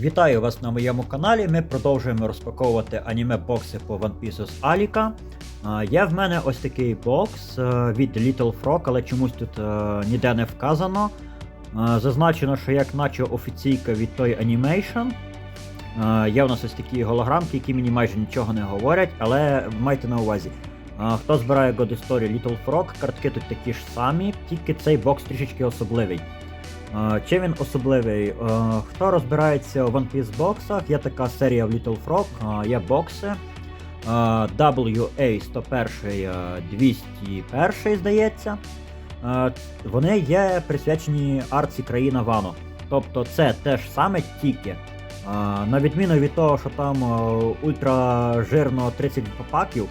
Вітаю вас на моєму каналі. Ми продовжуємо розпаковувати аніме бокси по One Piece з Аліка. Є в мене ось такий бокс е, від Little Frog, але чомусь тут е, ніде не вказано. Е, Зазначено, що як наче офіційка від той. Е, Є у нас ось такі голограмки, які мені майже нічого не говорять, але майте на увазі. Хто збирає God Story Little Frog, картки тут такі ж самі, тільки цей бокс трішечки особливий. Чим він особливий? Е, Хто розбирається в One Piece боксах, є така серія в Little Frog, е, є бокси. WA 101 е, 201, здається. Е, Вони є присвячені арці країна Вано. Тобто це те ж саме тільки. На відміну від того, що там ультражирно 30 паків,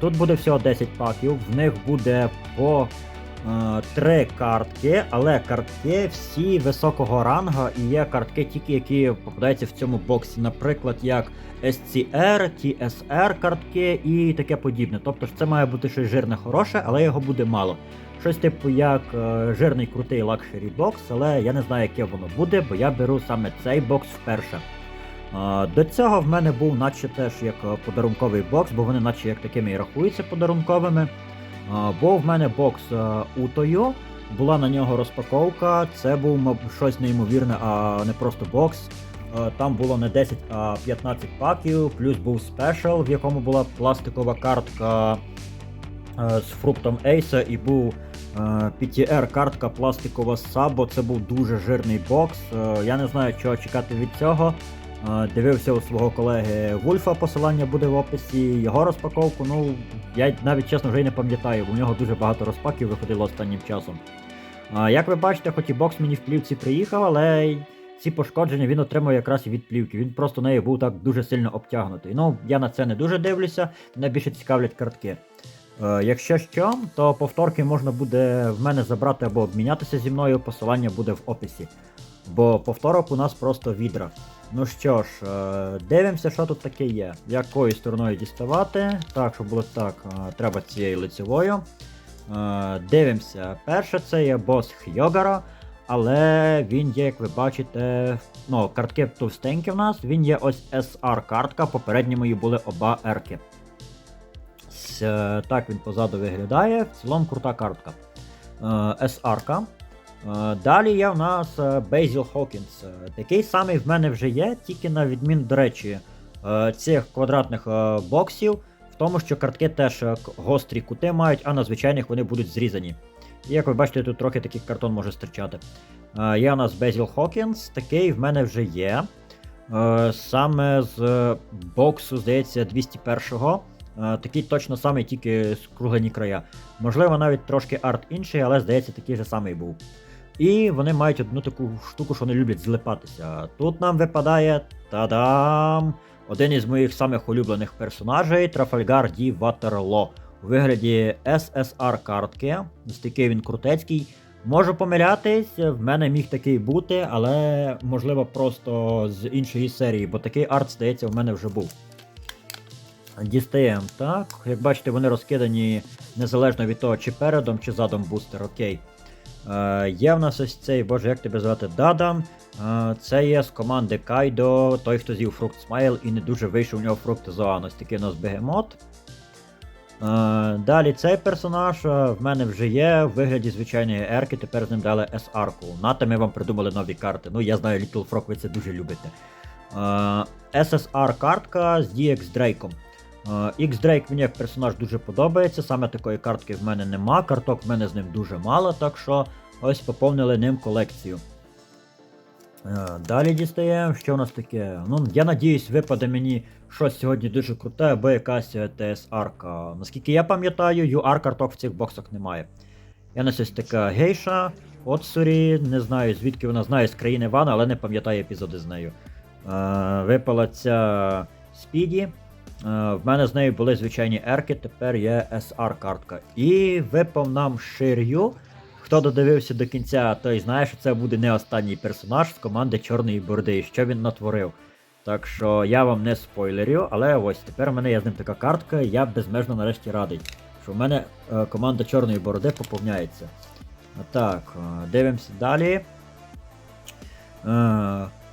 тут буде всього 10 паків, в них буде по три картки, але картки всі високого ранга і є картки тільки, які попадаються в цьому боксі. Наприклад, як SCR, TSR картки і таке подібне. Тобто це має бути щось жирне хороше, але його буде мало. Щось типу як е, жирний крутий лакшері бокс, але я не знаю, яке воно буде, бо я беру саме цей бокс вперше. Е, До цього в мене був наче теж як е, подарунковий бокс, бо вони наче як такими і рахуються подарунковими. Був в мене бокс е, Утою, була на нього розпаковка. Це був щось неймовірне, а не просто бокс. Е, Там було не 10, а 15 паків, плюс був спешл, в якому була пластикова картка е, з фруктом Ейса, і був е, PTR картка пластикова Сабо. Це був дуже жирний бокс. Я не знаю, чого чекати від цього. Дивився у свого колеги Вульфа, посилання буде в описі. Його розпаковку, ну я навіть чесно вже й не пам'ятаю, бо в нього дуже багато розпаків виходило останнім часом. Як ви бачите, хоч і бокс мені в плівці приїхав, але ці пошкодження він отримав якраз і від плівки. Він просто нею був так дуже сильно обтягнутий. Ну, я на це не дуже дивлюся, мене більше цікавлять картки. Е, якщо що, то повторки можна буде в мене забрати або обмінятися зі мною, посилання буде в описі. Бо повторок у нас просто відра. Ну що ж, е, дивимося, що тут таке є. Якою стороною діставати. Так, щоб було так, е, треба цією лицевою. Е, Дивимося. Перше це є бос Хьогара, але він є, як ви бачите, ну, картки товстенькі в нас, він є ось SR картка, попередні мої були оба е, Так він позаду виглядає, в цілому крута картка. SR-ка. Е, Далі є в нас Бейзіл Хокінс. Е, Такий самий в мене вже є, тільки на відмін, до речі, е, цих квадратних боксів, в тому, що картки теж гострі кути мають, а на звичайних вони будуть зрізані. І як ви бачите, тут трохи такий картон може стирчати. Е, Є у нас Безіл Хокінс, такий в мене вже є. Саме з боксу, здається, 201-го. Е, Такий точно самий, тільки скруглені края. Можливо, навіть трошки арт інший, але здається, такий же самий був. І вони мають одну таку штуку, що вони люблять злипатися. Тут нам випадає та-дам! Один із моїх самих улюблених персонажей Трафальгар Ді Ватерло. У вигляді SSR картки. Ось такий він крутецький. Можу помилятись, в мене міг такий бути, але можливо просто з іншої серії, бо такий арт, здається, в мене вже був. Дістаємо, так. Як бачите, вони розкидані незалежно від того, чи передом, чи задом бустер, окей. Е, є в нас ось цей, боже, як тебе звати? Дадам. Е, це є з команди Кайдо, той, хто з'їв фрукт Смайл і не дуже вийшов у нього фрукт Зоан. Ось такий у нас бегемот. Е, далі цей персонаж в мене вже є в вигляді звичайної ерки, тепер з ним дали SR-ку. Нате ми вам придумали нові карти. Ну, я знаю, Little Frog, ви це дуже любите. Е, SSR картка з DX Дрейком. Е, X Drake мені як персонаж дуже подобається, саме такої картки в мене нема, карток в мене з ним дуже мало, так що ось поповнили ним колекцію. Е, Далі дістаємо, що у нас таке. Ну, я надіюсь, випаде мені щось сьогодні дуже круте, або якась TSR-ка. Наскільки я пам'ятаю, UR карток в цих боксах немає. Я на ось така гейша, Отсурі, не знаю звідки вона знає з країни Вана, але не пам'ятаю епізоди з нею. Е, випала ця Спіді. Е, В мене з нею були звичайні ерки, тепер є SR картка. І випав нам Шир'ю. Хто додивився до кінця, той знає, що це буде не останній персонаж з команди Чорної Борди, що він натворив. Так що я вам не спойлерю, але ось тепер у мене є з ним така картка, я безмежно нарешті радий, що в мене е, команда Чорної Бороди поповняється. Так, е, дивимося далі.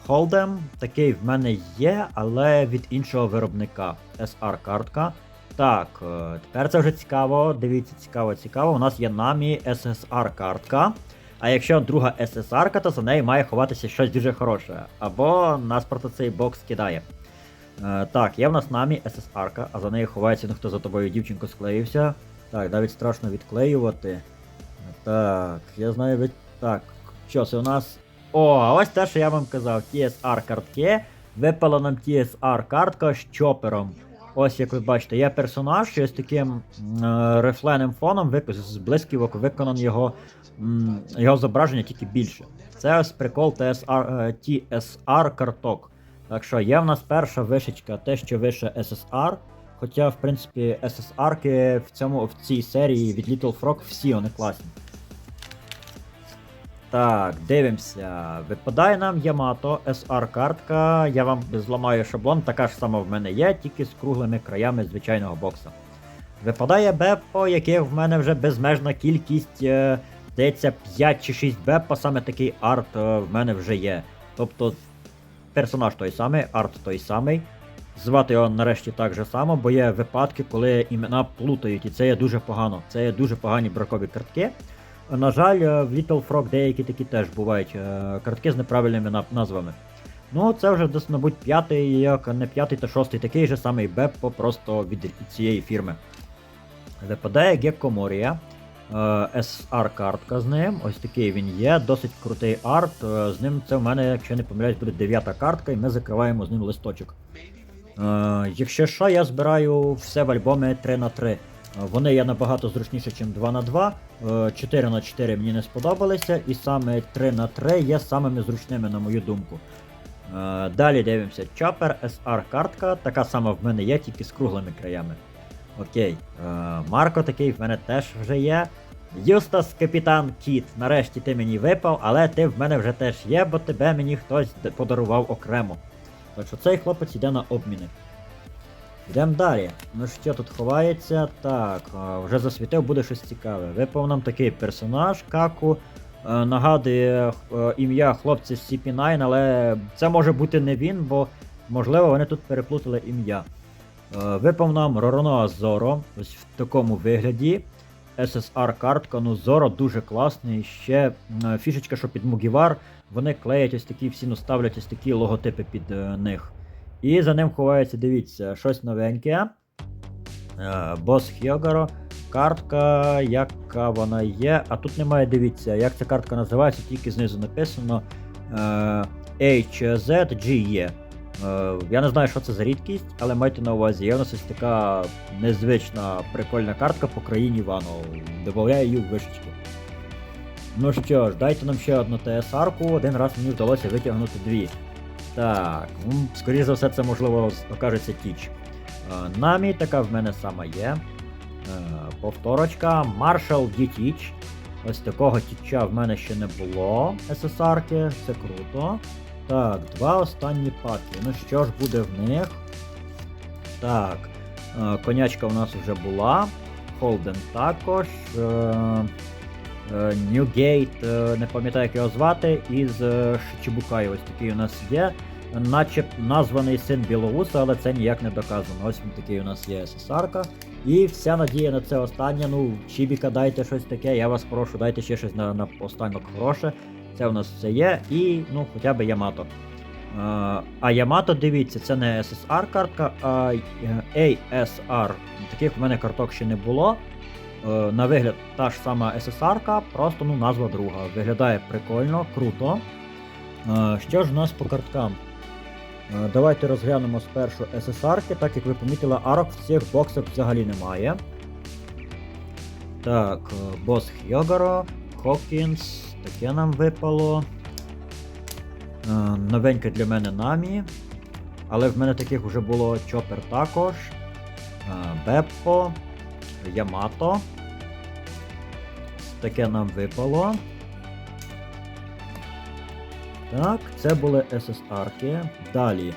Холдем. Такий в мене є, але від іншого виробника. SR картка. Так, е, тепер це вже цікаво. Дивіться, цікаво, цікаво. У нас є намі SSR картка. А якщо друга SSR, то за нею має ховатися щось дуже хороше. Або нас просто цей бокс кидає. Е, так, є в нас намі SSR, а за нею ховається, ну хто за тобою дівчинку склеївся. Так, навіть страшно відклеювати. Так, я знаю від. Так, що це у нас. О, а ось те, що я вам казав, TSR картки. Випала нам TSR картка з чопером. Ось як ви бачите, є персонаж, що з таким е, рифленим фоном, вик- з блисківок виконан його, м, його зображення тільки більше. Це ось прикол TSR, е, TSR карток. Так що є в нас перша вишечка, те, що вище SSR. Хоча, в принципі, SSR-ки в цьому в цій серії від Little Frog всі вони класні. Так, дивимося. Випадає нам Yamato SR картка. Я вам зламаю шаблон, така ж сама в мене є, тільки з круглими краями звичайного бокса. Випадає Беппо, яких в мене вже безмежна кількість, е, здається, 5 чи 6 Беппо, саме такий арт е, в мене вже є. Тобто персонаж той самий, арт той самий. Звати його нарешті так же само, бо є випадки, коли імена плутають, і це є дуже погано. Це є дуже погані бракові картки. На жаль, е, в Little Frog деякі такі теж бувають е, картки з неправильними назвами. Ну, це вже десь, мабуть, п'ятий, як не п'ятий та шостий, такий же самий Беппо, просто від цієї фірми. Випадає Гекко Морія. е, SR картка з ним. Ось такий він є, досить крутий арт. е, З ним це в мене, якщо не помиляюсь, буде дев'ята картка, і ми закриваємо з ним листочок. Якщо що, я збираю все в альбомі 3 на 3 Е, Вони є набагато зручніше, ніж 2 на 2 Е, 4 на 4 мені не сподобалися, і саме 3 на 3 є самими зручними, на мою думку. Е, Далі дивимося. Chopper SR картка, така сама в мене є, тільки з круглими краями. Окей. Е, Марко такий в мене теж вже є. Юстас Капітан Кіт. Нарешті ти мені випав, але ти в мене вже теж є, бо тебе мені хтось подарував окремо. Так що цей хлопець йде на обміни. Йдемо далі. Ну що тут ховається? Так, вже засвітив, буде щось цікаве. Випав нам такий персонаж, Каку. Е, Нагадує е, ім'я хлопця з CP9, але це може бути не він, бо можливо вони тут переплутали ім'я. Е, Випав нам Ророноа Зоро, ось в такому вигляді. SSR картка, ну Зоро дуже класний. Ще фішечка, що під Мугівар, вони клеять ось такі всі, ну ставлять ось такі логотипи під них. І за ним ховається, дивіться, щось новеньке. Е, Бос Хьогаро. Картка, яка вона є. А тут немає, дивіться, як ця картка називається, тільки знизу написано е, HZGE. Е, Я не знаю, що це за рідкість, але майте на увазі, є у нас ось така незвична прикольна картка по країні Вану. Добавляю її в вишечку. Ну що ж, дайте нам ще одну ТСР-ку, один раз мені вдалося витягнути дві. Так, скоріше за все, це можливо окажеться тіч. Е, Намі така в мене сама є. Е, Повторочка. Marshall D-Teach. Ось такого тіча в мене ще не було. SSR-ки, це круто. Так, два останні паки. Ну що ж буде в них? Так. е, Конячка у нас вже була. Холден також. Ньюгейт, не пам'ятаю, як його звати, із Чебукаю. Ось такий у нас є. Наче названий син Білоуса, але це ніяк не доказано. Ось такий у нас є СССРка. І вся надія на це останнє. Ну, Чібіка, дайте щось таке. Я вас прошу, дайте ще щось на, на останок хороше. Це у нас все є. І ну, хоча б Ямато. Е, А Ямато, дивіться, це не SSR картка, а е, ASR. Таких в мене карток ще не було. Е, На вигляд та ж сама SSR, просто ну, назва друга. Виглядає прикольно, круто. Е, Що ж у нас по карткам? Е, Давайте розглянемо спершу SSR, так як ви помітили, арок в цих боксах взагалі немає. Так, е, бос Хьогаро, Хокінс, таке нам випало. Е, Новеньке для мене Намі. Але в мене таких вже було Чопер також. Беппо, Ямато. Таке нам випало. Так, це були SSR-ки. Далі.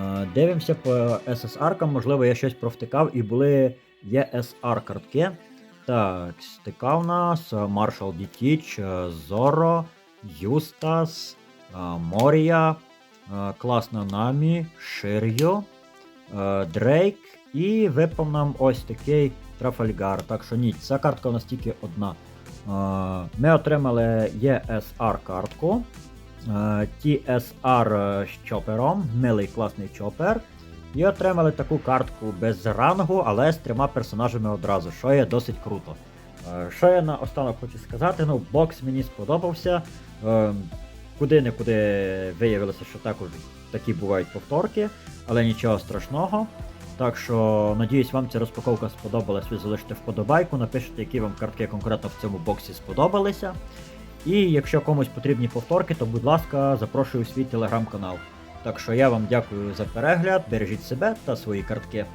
Е, Дивимося по SSR-кам, можливо, я щось провтикав і були ESR картки. Так, стика у нас D-Teach, е, Зоро, Юстас, е, Морія, е, класна Намі, Шир'ю, Дрейк і випав нам ось такий Трафальгар. Так що ні, ця картка у нас тільки одна. Ми отримали ESR картку. е, TSR з чопером, милий класний чопер. І отримали таку картку без рангу, але з трьома персонажами одразу, що є досить круто. Е, Що я наостанок хочу сказати, ну, бокс мені сподобався. Е, Куди не куди виявилося, що також такі бувають повторки, але нічого страшного. Так що, надіюсь, вам ця розпаковка сподобалась. Ви залишите вподобайку, напишіть, які вам картки конкретно в цьому боксі сподобалися. І якщо комусь потрібні повторки, то будь ласка, запрошую у свій телеграм-канал. Так що я вам дякую за перегляд, бережіть себе та свої картки.